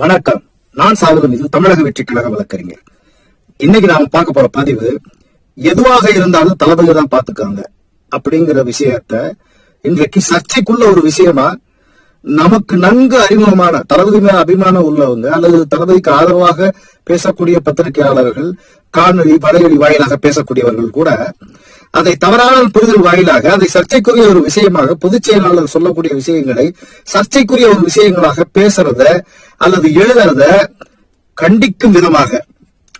வணக்கம். நான் சாகுதம் இது தமிழக வெற்றி கழக வழக்கறிஞர். இன்னைக்கு நாம பார்க்க போற பதிவு எதுவாக இருந்தாலும் தளபதி தான் பாத்துக்காங்க அப்படிங்கிற விஷயத்த இன்றைக்கு சர்ச்சைக்குள்ள ஒரு விஷயமா நமக்கு நன்கு அறிமுகமான தளபதி மேல அபிமானம் உள்ளவங்க அல்லது தளபதிக்கு ஆதரவாக பேசக்கூடிய பத்திரிகையாளர்கள் காணொலி வலையொலி வாயிலாக பேசக்கூடியவர்கள் கூட அதை தவறான புரிதல் வாயிலாக அதை சர்ச்சைக்குரிய ஒரு விஷயமாக பொதுச் செயலாளர் சொல்லக்கூடிய விஷயங்களை சர்ச்சைக்குரிய ஒரு விஷயங்களாக பேசுறத அல்லது எழுதுறத கண்டிக்கும் விதமாக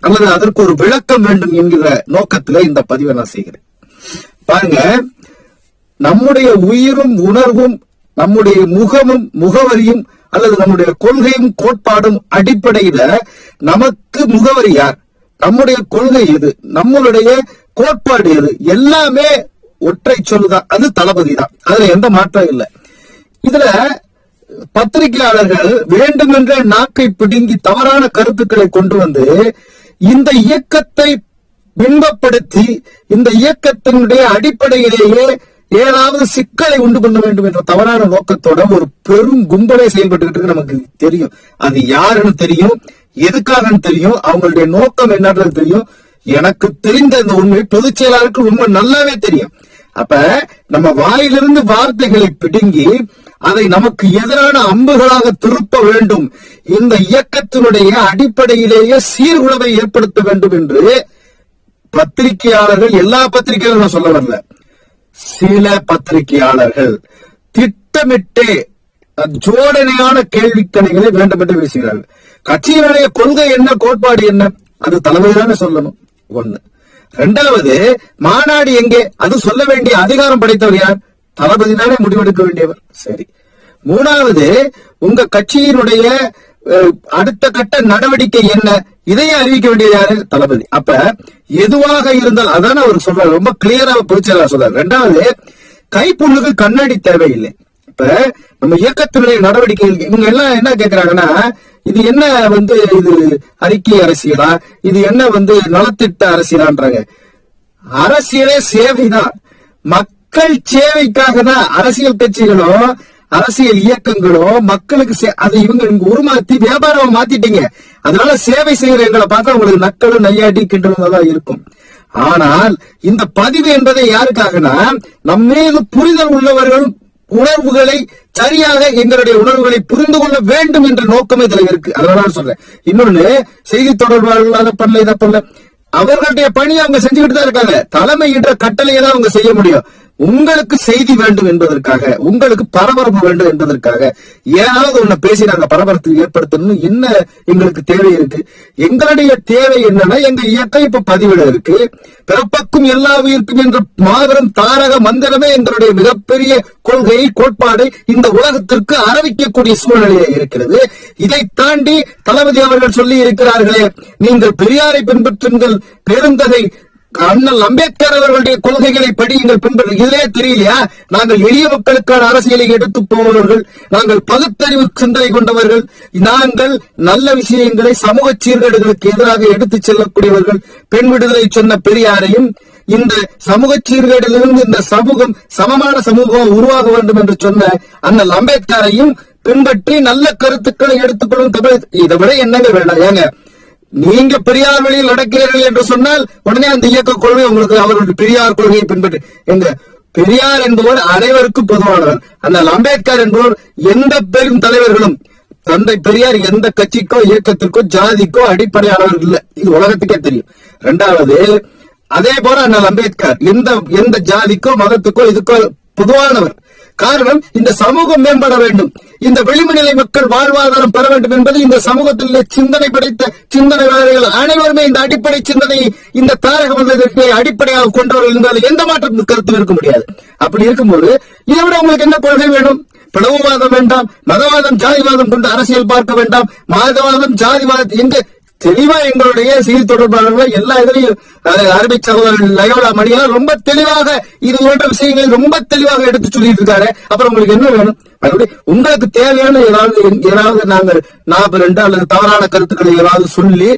அல்லது அதற்கு ஒரு விளக்கம் வேண்டும் என்கிற நோக்கத்துல இந்த பதிவை நான் செய்கிறேன். பாருங்க நம்முடைய உயிரும் உணர்வும் நம்முடைய முகமும் முகவரியும் அல்லது நம்முடைய கொள்கையும் கோட்பாடும் அடிப்படையில நமக்கு முகவரி யார்? நம்முடைய கொள்கை எது? நம்மளுடைய கோட்பாடு எது எல்லாமே ஒற்றை சொல்லுதான் அது தளபதி தான் அதுல எந்த மாற்றம் இல்லை. இதுல பத்திரிகையாளர்கள் வேண்டுமென்ற நாக்கை பிடுங்கி தவறான கருத்துக்களை கொண்டு வந்து இந்த இயக்கத்தை பின்பப்படுத்தி இந்த இயக்கத்தினுடைய அடிப்படையிலேயே ஏதாவது சிக்கலை உண்டு பண்ண வேண்டும் என்ற தவறான நோக்கத்தோட ஒரு பெரும் கும்பலை செயல்பட்டு நமக்கு தெரியும். அது யாருன்னு தெரியும்? எதுக்காகன்னு தெரியும்? அவங்களுடைய நோக்கம் என்னன்றது தெரியும். எனக்கு தெரிந்த இந்த உண்மை பொதுச் செயலாளருக்கு ரொம்ப நல்லாவே தெரியும். அப்ப நம்ம வாயிலிருந்து வார்த்தைகளை பிடுங்கி அதை நமக்கு எதிரான அம்புகளாக திருப்ப வேண்டும். இந்த இயக்கத்தினுடைய அடிப்படையிலேயே சீர்குலைவை ஏற்படுத்த வேண்டும் என்று பத்திரிகையாளர்கள் எல்லா பத்திரிகையாளர்களும் சொல்ல வரல. சில பத்திரிகையாளர்கள் திட்டமிட்டே ஜோடனையான கேள்விக்கணைகளை வேண்டும் என்று பேசுகிறார்கள். கட்சியினுடைய கொள்கை என்ன கோட்பாடு என்ன அது தலைவரான சொல்லணும். ஒண்ணு. இரண்டாவது மாநாடு எங்கே? அது சொல்ல வேண்டிய அதிகாரம் படைத்தவர் யார்? தளபதி தானே முடிவெடுக்க வேண்டியவர். சரி. மூணாவது உங்க கட்சியினுடைய அடுத்த கட்ட நடவடிக்கை என்ன? இதையே அறிவிக்க வேண்டியது யாரு? தளபதி. அப்ப எதுவாக இருந்தால் அதான அவர் சொல்றாரு. ரொம்ப கிளியரா பொதுச்செயலா சொல்றாரு. ரெண்டாவது கைப்புண்ணுக்கு கண்ணாடி தேவையில்லை. இப்ப நம்ம இயக்கத்தினுடைய நடவடிக்கைகள் இவங்க எல்லாம் என்ன கேக்குறாங்கன்னா இது என்ன வந்து இது அறிக்கை அரசியலா? இது என்ன வந்து நலத்திட்ட அரசியலான்றாங்க. அரசியலே சேவைதான். மக்கள் சேவைக்காக தான் அரசியல் கட்சிகளும் அரசியல் இயக்கங்களும் மக்களுக்கு சே- அதை இவங்க உருமாத்தி வியாபாரம் மாத்திட்டீங்க. அதனால சேவை செய்யற எங்களை பார்த்தா உங்களுக்கு நக்களும் நையாட்டி கிண்டலும் தான் இருக்கும். ஆனால் இந்த பதிவு என்பதை யாருக்காகனா நம்ம மீது புரிதல் உள்ளவர்களும் உணர்வுகளை சரியாக எங்களுடைய உணர்வுகளை புரிந்து கொள்ள வேண்டும் என்ற நோக்கமே இதுல இருக்கு. அதனால சொல்றேன். இன்னொன்னு செய்தி தொடர்பாளர்கள் அதை பண்ணல இதை பண்ணல. அவர்களுடைய பணியை அவங்க செஞ்சுக்கிட்டு தான் இருக்காங்க தலைமையின்ற கட்டளையை தான் அவங்க செய்ய முடியும். உங்களுக்கு செய்தி வேண்டும் என்பதற்காக உங்களுக்கு பரபரப்பு வேண்டும் என்பதற்காக ஏதாவது ஒண்ணு பேசி நாங்க பரபரப்பு ஏற்படுத்தணும் என்ன எங்களுக்கு தேவை இருக்கு? எங்களுடைய தேவை என்னன்னா எங்க இயக்கம் இப்ப பதிவிட இருக்கு. பிறப்பக்கும் எல்லா உயிருக்கும் என்ற மாபெரும் தாரக மந்திரமே எங்களுடைய மிகப்பெரிய கொள்கை கோட்பாடு இந்த உலகத்திற்கு அறிவிக்கக்கூடிய சூழ்நிலையே இருக்கிறது. இதை தாண்டி தளபதி அவர்கள் சொல்லி இருக்கிறார்களே நீங்கள் பெரியாரை பின்பற்றுங்கள் பெருந்தகை அண்ணல் அம்பேத்கர் அவர்களுடைய கொள்கைகளை படியுங்கள் பின்பற்ற இதுலே தெரியலையா? நாங்கள் எளிய மக்களுக்கான அரசியலை எடுத்து போவர்கள் நாங்கள் பகுத்தறிவு சிந்தனை கொண்டவர்கள் நாங்கள் நல்ல விஷயங்களை சமூக சீர்கேடுகளுக்கு எதிராக எடுத்து செல்லக்கூடியவர்கள். பெண் விடுதலை சொன்ன பெரியாரையும் இந்த சமூக சீர்கேடிலிருந்து இந்த சமூகம் சமமான சமூகம் உருவாக வேண்டும் என்று சொன்ன அண்ணல் அம்பேத்கரையும் பின்பற்றி நல்ல கருத்துக்களை எடுத்துக்கொள்ளும் தமிழ் இதை விட என்னங்க வேண்டாம்? ஏங்க நீங்க பெரியார் வழியில் நடக்கிறீர்கள் என்று சொன்னால் உடனே அந்த இயக்க கொள்கை உங்களுக்கு அவருடைய பெரியார் கொள்கையை பின்பற்றி எங்க பெரியார் என்பவர் அனைவருக்கும் பொதுவானவர். ஆனால் அம்பேத்கர் என்பவர் எந்த பெரும் தலைவர்களும் தந்தை பெரியார் எந்த கட்சிக்கோ இயக்கத்திற்கோ ஜாதிக்கோ அடிப்படையானவர் இல்ல. இது உலகத்துக்கே தெரியும். இரண்டாவது அதே போல அண்ணல் அம்பேத்கர் எந்த எந்த ஜாதிக்கோ மதத்துக்கோ இதுக்கோ பொதுவானவர். காரணம் இந்த சமூகம் மேம்பட வேண்டும். இந்த வெளிமநிலை மக்கள் வாழ்வாதாரம் பெற வேண்டும் என்பது இந்த சமூகத்தில் சிந்தனை படைத்த சிந்தனையாளர்கள் அனைவருமே இந்த அடிப்படை சிந்தனை இந்த தாரக மந்திரத்தை அடிப்படையாக கொண்டவர்கள் என்பதில் எந்த மாற்றம் கருத்தும் இருக்க முடியாது. அப்படி இருக்கும்போது இதை விட உங்களுக்கு என்ன கொள்கை வேணும்? பிளவுவாதம் வேண்டாம் மதவாதம் ஜாதிவாதம் கொண்டு அரசியல் பார்க்க வேண்டாம் மதவாதம் ஜாதிவாதம் எங்க தெளிவா எங்களுடைய செய்தி தொடர்பாளர்கள் எல்லா இதுலயும் அரபி சகோதரர் லயோலா மணியெல்லாம் ரொம்ப தெளிவாக இது போன்ற விஷயங்களை ரொம்ப தெளிவாக எடுத்து சொல்லிட்டு இருக்காரு அப்புறம் உங்களுக்கு என்ன வேணும்? அப்படி உங்களுக்கு தேவையான ஏதாவது ஏதாவது நாங்கள் நாற்பது ரெண்டு அல்லது தவறான கருத்துக்களை ஏதாவது சொல்லி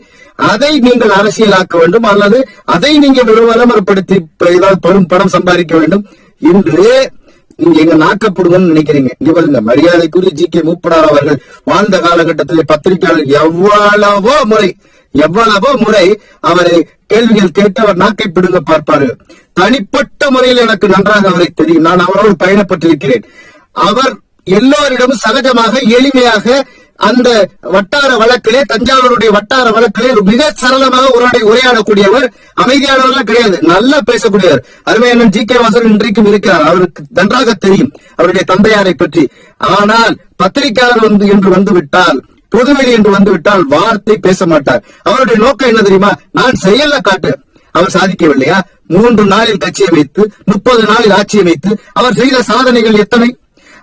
அதை நீங்கள் அரசியலாக்க வேண்டும். அல்லது அதை நீங்க விளம்பரப்படுத்தி ஏதாவது பணம் பணம் சம்பாதிக்க வேண்டும். என்று நீங்க எங்க நாக்கப்படுங்கன்னு நினைக்கிறீங்க. இங்க பாருங்க மரியாதைக்குரிய ஜி கே மூப்பனார் அவர்கள் வாழ்ந்த காலகட்டத்தில் பத்திரிகையாளர் எவ்வளவோ முறை எவ்வளவோ முறை அவரை கேள்விகள் கேட்டு அவர் நாக்கை பிடுங்க பார்ப்பாரு. தனிப்பட்ட முறையில் எனக்கு நன்றாக அவரை தெரியும். நான் அவரோடு பயணப்பட்டிருக்கிறேன். அவர் எல்லோரிடமும் சகஜமாக எளிமையாக அந்த வட்டார வழக்கிலே தஞ்சாவூருடைய வட்டார வழக்கிலே ஒரு மிக சரளமாக உரையாடி உரையாடக்கூடியவர் அமைதியானவர்கள் கிடையாது. நல்லா பேசக்கூடியவர். அருமையான ஜி கே வாசன் இன்றைக்கும் இருக்கிறார். அவருக்கு நன்றாக தெரியும் அவருடைய தந்தையாரை பற்றி. ஆனால் பத்திரிகையாளர் வந்து என்று வந்து விட்டால் பொதுவெளி என்று வந்து விட்டால் வார்த்தை பேச மாட்டார். அவருடைய நோக்கம் என்ன தெரியுமா? நான் செயல காட்டு. அவர் சாதிக்கவில்லையா? மூன்று நாளில் கட்சியை வைத்து முப்பது நாளில் ஆட்சியை வைத்து அவர் செய்த சாதனைகள் எத்தனை?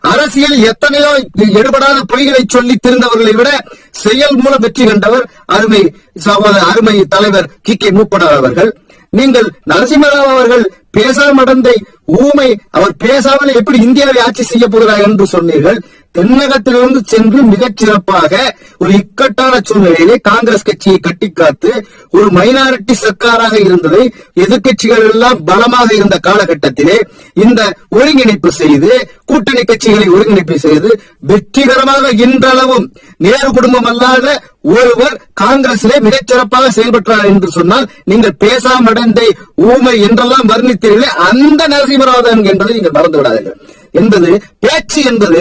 அரசியல் எத்தனையோ எடுபடாத பொய்களை சொல்லி திருந்தவர்களை விட செயல் மூலம் வெற்றி கண்டவர் அருமை சகோதர அருமை தலைவர் கி. கே. மூப்பனார் அவர்கள். நீங்கள் நரசிம்மராவ் அவர்கள் பேசாமடந்தை ஊமை அவர் பேசாமல் எப்படி இந்தியாவை ஆட்சி செய்ய போகிறார் என்று சொன்னீர்கள். தென்னகத்திலிருந்து சென்று மிகச் சிறப்பாக ஒரு இக்கட்டான சூழ்நிலையிலே காங்கிரஸ் கட்சியை கட்டிக்காத்து ஒரு மைனாரிட்டி சர்க்காராக இருந்ததை எதிர்கட்சிகள் எல்லாம் பலமாக இருந்த காலகட்டத்திலே இந்த ஒருங்கிணைப்பு செய்து கூட்டணி கட்சிகளை ஒருங்கிணைப்பு செய்து வெற்றிகரமாக இன்றளவும் நேரு குடும்பம் அல்லாத ஒருவர் காங்கிரசிலே மிகச் சிறப்பாக செயல்பட்டார் என்று சொன்னால் நீங்கள் பேசாமடந்தை ஊமை என்றெல்லாம் வர்ணித்தீர்களே அந்த நரசிம்மராவன் என்பதை நீங்கள் மறந்து விடாதீர்கள் என்பது பேச்சு என்பது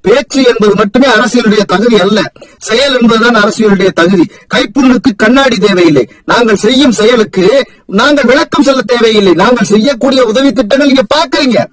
பேச்சு என்பது மட்டுமே அரசியலுடைய தகுதி அல்ல. செயல் என்பதுதான் அரசியலுடைய தகுதி. கைப்புண்ணுக்கு கண்ணாடி தேவையில்லை. நாங்கள் செய்யும் செயலுக்கு நாங்கள் விளக்கம் சொல்ல தேவையில்லை. நாங்கள் செய்யக்கூடிய உதவி திட்டங்கள் நீங்க பாக்குறீங்க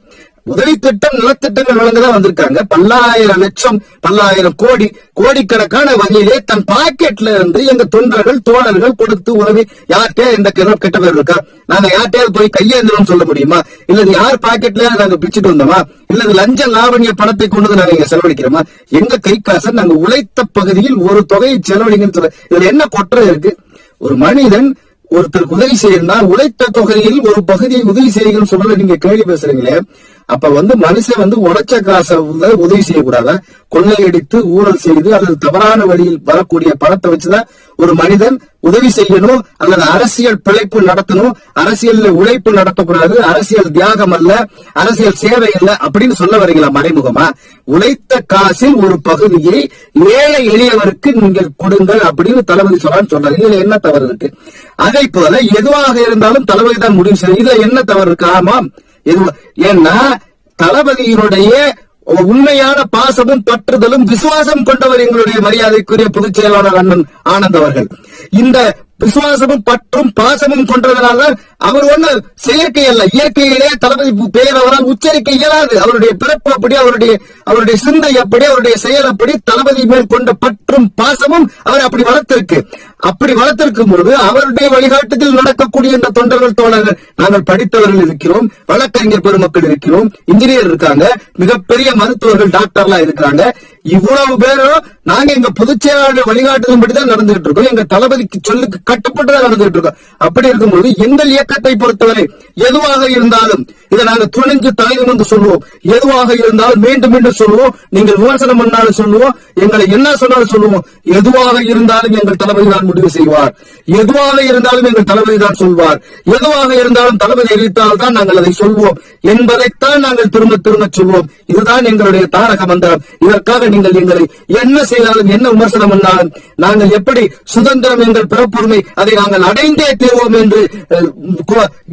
உதவி திட்டம் நலத்திட்டங்கள் வழங்கதான் வந்திருக்காங்க பல்லாயிரம் லட்சம் பல்லாயிரம் கோடி கோடிக்கணக்கான வகையிலே தன் பாக்கெட்ல இருந்து எங்க தொண்டர்கள் தோழர்கள் கொடுத்து உதவி. யார்கிட்ட இந்த கிணறு கெட்ட பேர் இருக்கா? நாங்க யார்கிட்டயாவது போய் கையேந்திரம் சொல்ல முடியுமா? இல்ல யார் பாக்கெட்ல நாங்க பிச்சுட்டு வந்தோமா? இல்ல லஞ்ச லாவணிய பணத்தை கொண்டு வந்து நாங்க இங்க செலவழிக்கிறோமா? எங்க கை காசை நாங்க உழைத்த பகுதியில் ஒரு தொகையை செலவழிங்கன்னு சொல்ல இதுல என்ன குற்றம் இருக்கு? ஒரு மனிதன் ஒருத்தருக்கு உதவி செய்யணும்னா உழைத்த தொகையில் ஒரு பகுதியை உதவி செய்யுங்கன்னு சொல்ல நீங்க கேள்வி பேசுறீங்களே. அப்ப வந்து மனுஷன் வந்து உடைச்ச காசை உதவி செய்யக்கூடாத. கொள்ளையடித்து ஊழல் செய்து அல்லது தவறான வழியில் வரக்கூடிய பணத்தை வச்சுதான் ஒரு மனிதன் உதவி செய்யணும் அல்லது அரசியல் பிழைப்பு நடத்தணும் அரசியல் உழைப்பு நடத்தக்கூடாது அரசியல் தியாகம் அல்ல அரசியல் சேவை அல்ல அப்படின்னு சொல்ல வரீங்களா மறைமுகமா? உழைத்த காசில் ஒரு பகுதியை ஏழை எளியவருக்கு நீங்கள் கொடுங்கள் அப்படின்னு தளபதி சொல்லான்னு சொல்றாரு. இதுல என்ன தவறு இருக்கு? அதை போல எதுவாக இருந்தாலும் தளபதி தான் முடிவு செய்யும் இதுல என்ன தவறு இருக்கு? ஆமாம் ஏன்னா தளபதியினுடைய உண்மையான பாசமும் பற்றுதலும் விசுவாசம் கொண்டவர் எங்களுடைய மரியாதைக்குரிய பொதுச் செயலாளர் அண்ணன் ஆனந்த் அவர்கள். இந்த விசுவாசமும் பற்றும் பாசமும் கொண்டதனால அவர் ஒண்ணு செயற்கை அல்ல. இயற்கையிலே தளபதி பெயர் அவரால் உச்சரிக்க இயலாது. அவருடைய பிறப்பு அப்படி அவருடைய அவருடைய சிந்தை அப்படி அவருடைய செயல் அப்படி தளபதி மேல் கொண்ட பற்றும் பாசமும் அவர் அப்படி வளர்த்திருக்கு. அப்படி வளர்த்திருக்கும் பொழுது அவருடைய வழிகாட்டுதல் நடக்கக்கூடிய இந்த தொண்டர்கள் தோழர்கள் நாங்கள் படித்தவர்கள் இருக்கிறோம் வழக்கறிஞர் பெருமக்கள் இருக்கிறோம் இன்ஜினியர் இருக்காங்க மிகப்பெரிய மருத்துவர்கள் டாக்டர்லாம் இருக்கிறாங்க. இவ்வளவு பேரும் நாங்க எங்க பொதுச் செயலாளர் வழிகாட்டுதல்படிதான் நடந்துகிட்டு இருக்கோம். எங்க தளபதிக்கு சொல்லுக்கு கட்டுப்பட்டுதான் நடந்துட்டு இருக்கோம். அப்படி இருக்கும்போது எங்கள் இயக்கத்தை பொறுத்தவரை எதுவாக இருந்தாலும் இதை நாங்கள் துணிஞ்சு தலை சொல்லுவோம். எதுவாக இருந்தாலும் மீண்டும் மீண்டும் சொல்லுவோம். நீங்கள் விமர்சனம் பண்ணாலும் சொல்லுவோம். எங்களை என்ன சொன்னாலும் சொல்லுவோம். எதுவாக இருந்தாலும் எங்கள் தளபதி தான் முடிவு செய்வார். எதுவாக இருந்தாலும் எங்கள் தளபதி தான் சொல்வார். எதுவாக இருந்தாலும் தளபதி அறிவித்தால் தான் நாங்கள் அதை சொல்வோம். என்பதைத்தான் நாங்கள் திரும்ப திரும்ப சொல்வோம். இதுதான் எங்களுடைய தாரக மந்திரம். இதற்காக நீங்கள் எங்களை என்ன செய்தாலும் என்ன விமர்சனம் பண்ணாலும் நாங்கள் எப்படி சுதந்திரம் எங்கள் பிறப்புரிமை அதை நாங்கள் அடைந்தே தீர்வோம் என்று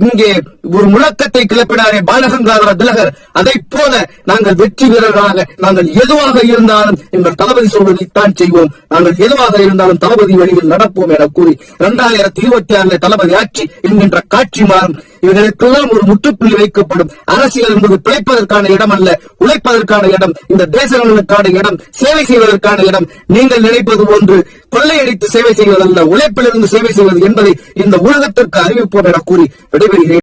இங்கே ஒரு முழக்கத்தை கிளப்பினாரே பாலகங்காதர திலகர். அதை போல நாங்கள் வெற்றி வீரர்களாக நாங்கள் எதுவாக இருந்தாலும் எங்கள் தளபதி சொல்வதைத்தான் செய்வோம். நாங்கள் எதுவாக இருந்தாலும் தளபதி வழியில் நடப்போம் என கூறி இரண்டாயிரத்தி இருபத்தி ஆறுல தளபதி ஆட்சி என்கின்ற காட்சி மாறும். இவர்களுக்கெல்லாம் ஒரு முற்றுப்புள்ளி வைக்கப்படும். அரசியல் என்பது பிழைப்பதற்கான இடம் அல்ல உழைப்பதற்கான இடம். இந்த தேசங்களுக்கான இடம் சேவை செய்வதற்கான இடம். நீங்கள் நினைப்பது ஒன்று கொள்ளையடித்து சேவை செய்வதல்ல உழைப்பிலிருந்து சேவை செய்வது என்பதை இந்த உலகத்திற்கு அறிவிப்போம் என கூறி விடைபெறுகிறேன்.